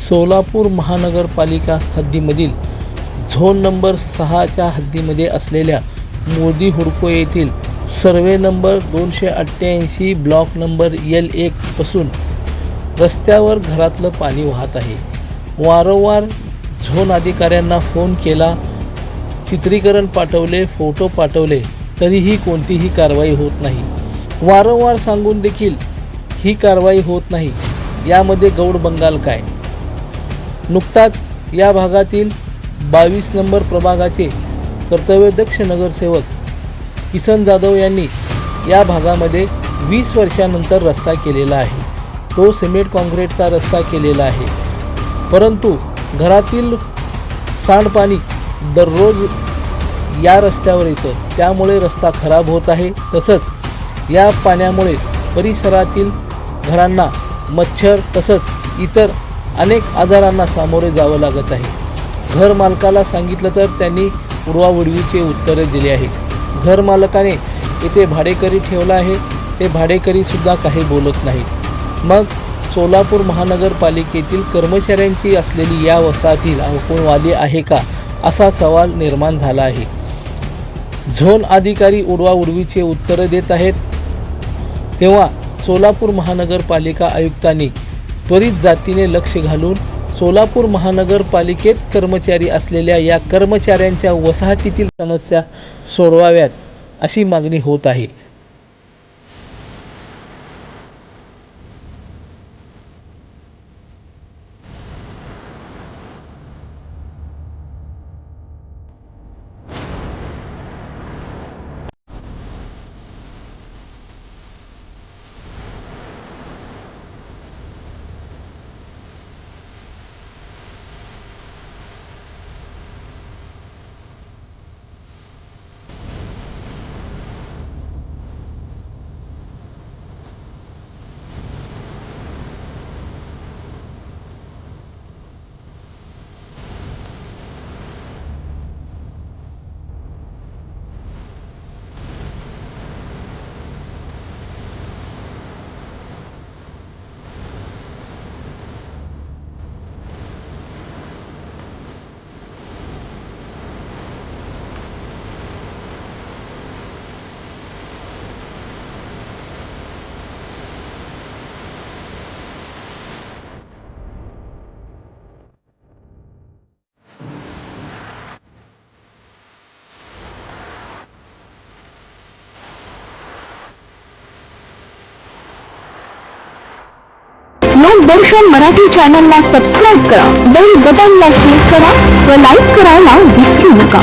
सोलापूर महानगरपालिका हद्दीमधील zone number सहाच्या हद्दीमध्ये असलेल्या मोदी हुडको येथील सर्वे नंबर दोनशे अठ्ठ्याऐंशी ब्लॉक नंबर एल एक पासून रस्त्यावर घरातलं पाणी वाहत आहे. वारंवार झोन अधिकाऱ्यांना फोन केला. चित्रीकरण पाठवले फोटो पाठवले तरीही कोणतीही कारवाई होत नाही. वारंवार सांगून देखील ही कारवाई होत नाही. यामध्ये गौड बंगाल काय? नुकताच या भागातील बावीस नंबर प्रभागाचे कर्तव्यदक्ष नगरसेवक किसन जाधव यांनी या भागामध्ये वीस वर्षानंतर रस्ता केलेला आहे. तो सिमेंट काँक्रीटचा रस्ता केलेला आहे. परंतु घरातील सांडपाणी दररोज या रस्त्यावर येतं. त्यामुळे रस्ता खराब होत आहे. तसंच या पाण्यामुळे परिसरातील घरांना मच्छर तसंच इतर अनेक आजारांना सामोरे जावं लागत आहे. घर मालकाला सांगितलं तर त्यांनी पूर्वावडवीचे उत्तरे दिले आहे घर मालकाने येथे भाडेकरी ठेवला आहे. ते भाडेकरीसुद्धा काही बोलत नाहीत. मग सोलापूर महानगरपालिकेतील कर्मचाऱ्यांची असलेली या वसाहतील अंकुणवादी आहे का असा सवाल निर्माण झाला आहे. झोन अधिकारी उडवाउडवीचे उत्तरं देत आहेत. तेव्हा सोलापूर महानगरपालिका आयुक्तांनी त्वरित जातीने लक्ष घालून सोलापूर महानगरपालिकेत कर्मचारी असलेल्या या कर्मचाऱ्यांच्या वसाहतीतील समस्या सोडवाव्यात अशी मागणी होत आहे. लोकदर्शन मराठी चॅनलला सबस्क्राईब करा. बेल बटनला क्लिक करा व लाईक करायला विसरू नका.